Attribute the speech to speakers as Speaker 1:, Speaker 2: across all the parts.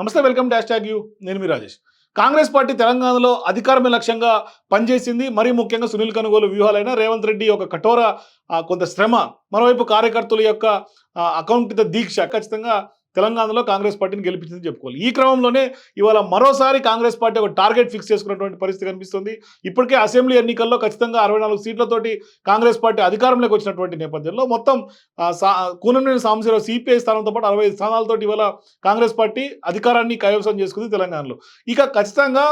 Speaker 1: నమస్తే welcome dash tag you. నేను మీ Rajesh. Congress party తెలంగాణలో అధికారమే లక్ష్యంగా పనిచేసింది. మరీ ముఖ్యంగా సునీల్ కనుగోలు వ్యూహాలైన రేవంత్ రెడ్డి యొక్క కఠోర కొంత శ్రమ మరోవైపు కార్యకర్తల యొక్క అకౌంటిత దీక్ష ఖచ్చితంగా తెలంగాణలో కాంగ్రెస్ పార్టీని గెలిపించిందని చెప్పుకోవాలి. ఈ క్రమంలోనే ఇవాళ మరోసారి కాంగ్రెస్ పార్టీ ఒక టార్గెట్ ఫిక్స్ చేసుకున్నటువంటి పరిస్థితి కనిపిస్తుంది. ఇప్పటికే అసెంబ్లీ ఎన్నికల్లో ఖచ్చితంగా అరవై నాలుగు సీట్లతోటి కాంగ్రెస్ పార్టీ అధికారంలోకి వచ్చినటువంటి నేపథ్యంలో మొత్తం ఆ, కూనంనేని సాంబశివరావు సిపిఐ స్థానంతో పాటు అరవై స్థానాలతో ఇవాళ కాంగ్రెస్ పార్టీ అధికారాన్ని కైవసం చేసుకుంది తెలంగాణలో. ఇక ఖచ్చితంగా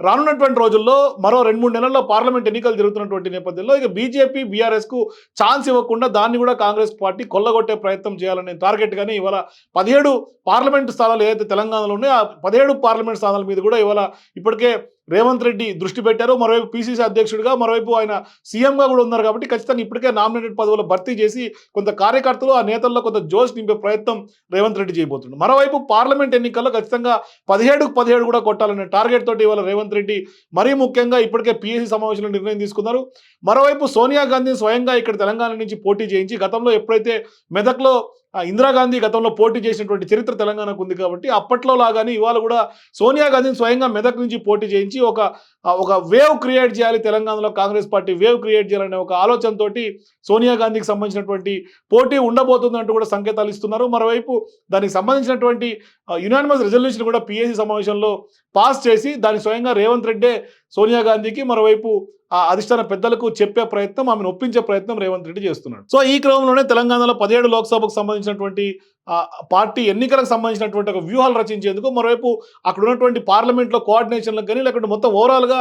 Speaker 1: రానున్నటువంటి రోజుల్లో మరో రెండు మూడు నెలల్లో పార్లమెంట్ ఎన్నికలు జరుగుతున్నటువంటి నేపథ్యంలో ఇక బీజేపీ బీఆర్ఎస్కు ఛాన్స్ ఇవ్వకుండా దాన్ని కూడా కాంగ్రెస్ పార్టీ కొల్లగొట్టే ప్రయత్నం చేయాలనే టార్గెట్గానే ఇవాళ పదిహేడు పార్లమెంట్ స్థానాలు ఏదైతే తెలంగాణలో ఉన్నాయో ఆ పదిహేడు పార్లమెంట్ స్థానాల మీద కూడా ఇవాళ ఇప్పటికే రేవంత్ రెడ్డి దృష్టి పెట్టారు మరోవైపు పిసిసి అధ్యక్షుడిగా మరోవైపు ఆయన సీఎంగా కూడా ఉన్నారు కాబట్టి ఖచ్చితంగా ఇప్పటికే నామినేటెడ్ పదవులు భర్తీ చేసి కొంత కార్యకర్తలు ఆ నేతల్లో కొంత జోష్ నింపే ప్రయత్నం రేవంత్ రెడ్డి చేయబోతున్నాడు. మరోవైపు పార్లమెంట్ ఎన్నికల్లో ఖచ్చితంగా పదిహేడుకు పదిహేడు కూడా కొట్టాలనే టార్గెట్ తోటి ఇవాళ రేవంత్ రెడ్డి మరీ ముఖ్యంగా ఇప్పటికే పిఎస్సి సమావేశంలో నిర్ణయం తీసుకున్నారు. మరోవైపు సోనియా గాంధీ స్వయంగా ఇక్కడ తెలంగాణ నుంచి పోటీ చేయించి గతంలో ఎప్పుడైతే మెదక్లో ఇందిరాగాంధీ గతంలో పోటీ చేసినటువంటి చరిత్ర తెలంగాణకు ఉంది కాబట్టి అప్పట్లో లాగానే ఇవాళ కూడా సోనియా గాంధీని స్వయంగా మెదక్ నుంచి పోటీ చేయించి ఒక ఒక వేవ్ క్రియేట్ చేయాలి తెలంగాణలో కాంగ్రెస్ పార్టీ వేవ్ క్రియేట్ చేయాలనే ఒక ఆలోచనతో సోనియా గాంధీకి సంబంధించినటువంటి పోటీ ఉండబోతుందంటూ కూడా సంకేతాలు ఇస్తున్నారు. మరోవైపు దానికి సంబంధించినటువంటి యునానిమస్ రిజల్యూషన్ కూడా పిఎస్సి సమావేశంలో పాస్ చేసి దాన్ని స్వయంగా రేవంత్ రెడ్డే సోనియా గాంధీకి మరోవైపు ఆ అధిష్టాన పెద్దలకు చెప్పే ప్రయత్నం ఆమెను ఒప్పించే ప్రయత్నం రేవంత్ రెడ్డి చేస్తున్నాడు. సో ఈ క్రమంలోనే తెలంగాణలో పదిహేడు లోక్సభకు సంబంధించినటువంటి పార్టీ ఎన్నికలకు సంబంధించినటువంటి ఒక వ్యూహాలు రచించేందుకు మరోవైపు అక్కడ ఉన్నటువంటి పార్లమెంట్లో కోఆర్డినేషన్లకు కానీ లేకుంటే మొత్తం ఓవరాల్గా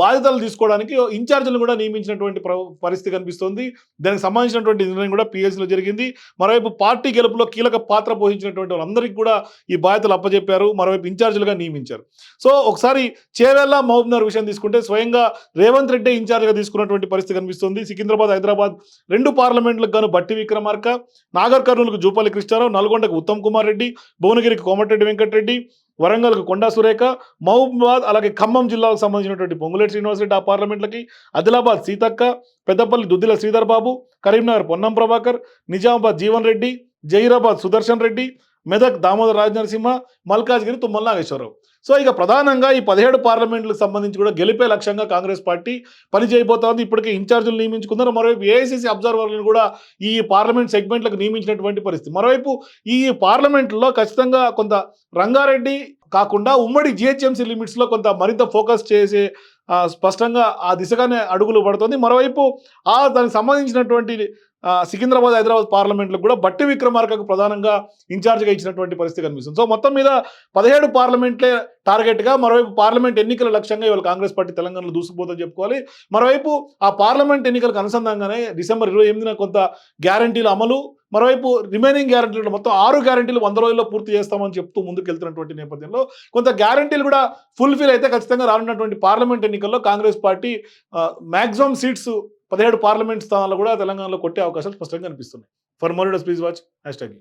Speaker 1: బాధ్యతలు తీసుకోవడానికి ఇన్ఛార్జీలను కూడా నియమించినటువంటి పరిస్థితి కనిపిస్తుంది. దానికి సంబంధించినటువంటి నిర్ణయం కూడా పిఎస్సీలో జరిగింది. మరోవైపు పార్టీ గెలుపులో కీలక పాత్ర పోషించినటువంటి వాళ్ళందరికీ కూడా ఈ బాధ్యతలు అప్పజెప్పారు. మరోవైపు ఇన్ఛార్జీలుగా నియమించారు. సో ఒకసారి చేవెళ్ళ మహబూబ్నగర్ విషయం తీసుకుంటే స్వయంగా రేవంత్ రెడ్డి ఇన్ఛార్జ్గా తీసుకున్నటువంటి పరిస్థితి కనిపిస్తుంది. సికింద్రాబాద్ హైదరాబాద్ రెండు పార్లమెంట్లకు గాను బట్టి విక్రమార్క నాగర్ కర్నూలుకు జూపల్లి కృష్ణారావు నల్గొండకు ఉత్తమ్ కుమార్ రెడ్డి భువనగిరికి కోమటిరెడ్డి వెంకటరెడ్డి వరంగల్కు కొండా సురేఖ మహబూబాబాద్ అలాగే ఖమ్మం జిల్లాకు సంబంధించినటువంటి పొంగులేటి శ్రీనివాసరెడ్డి ఆ పార్లమెంట్లకి ఆదిలాబాద్ సీతక్క పెద్దపల్లి దుద్దిల శ్రీధర్ బాబు కరీంనగర్ పొన్నం ప్రభాకర్ నిజామాబాద్ జీవన్ రెడ్డి జహీరాబాద్ సుదర్శన్ రెడ్డి మెదక్ దామోదర్ రాజనరసింహ మల్కాజ్గిరి తుమ్మల నాగేశ్వరరావు. సో ఇక ప్రధానంగా ఈ పదిహేడు పార్లమెంట్లకు సంబంధించి కూడా గెలిపే లక్ష్యంగా కాంగ్రెస్ పార్టీ పని చేయబోతోంది. ఇప్పటికే ఇన్ఛార్జీలు నియమించుకున్నారు. మరోవైపు ఏఐసీసీ అబ్జర్వర్లను కూడా ఈ పార్లమెంట్ సెగ్మెంట్లకు నియమించినటువంటి పరిస్థితి. మరోవైపు ఈ పార్లమెంట్లో ఖచ్చితంగా కొంత రంగారెడ్డి కాకుండా ఉమ్మడి జిహెచ్ఎంసీ లిమిట్స్లో కొంత మరింత ఫోకస్ చేసే స్పష్టంగా ఆ దిశగానే అడుగులు పడుతుంది. మరోవైపు ఆ దానికి సంబంధించినటువంటి సికింద్రాబాద్ హైదరాబాద్ పార్లమెంట్లో కూడా బట్టి విక్రమార్కకు ప్రధానంగా ఇన్ఛార్జ్గా ఇచ్చినటువంటి పరిస్థితి కనిపిస్తుంది. సో మొత్తం మీద పదిహేడు పార్లమెంట్లే టార్గెట్గా మరోవైపు పార్లమెంట్ ఎన్నికల లక్ష్యంగా ఇవాళ కాంగ్రెస్ పార్టీ తెలంగాణలో దూసుకుపోతుందని చెప్పుకోవాలి. మరోవైపు ఆ పార్లమెంట్ ఎన్నికలకు అనుసంధానంగానే డిసెంబర్ ఇరవై ఎనిమిదిన కొంత గ్యారంటీల అమలు మరోవైపు రిమైనింగ్ గ్యారంటీలు మొత్తం ఆరు గ్యారంటీలు వంద రోజుల్లో పూర్తి చేస్తామని చెప్తూ ముందుకు వెళ్తున్నటువంటి నేపథ్యంలో కొంత గ్యారంటీలు కూడా ఫుల్ఫిల్ అయితే ఖచ్చితంగా రానున్నటువంటి పార్లమెంట్ ఎన్నికల్లో కాంగ్రెస్ పార్టీ మ్యాక్సిమం సీట్స్ పదిహేడు పార్లమెంట్ స్థానాలు కూడా తెలంగాణలో కొట్టే అవకాశాలు స్పష్టంగా కనిపిస్తున్నాయి. For more please watch hashtag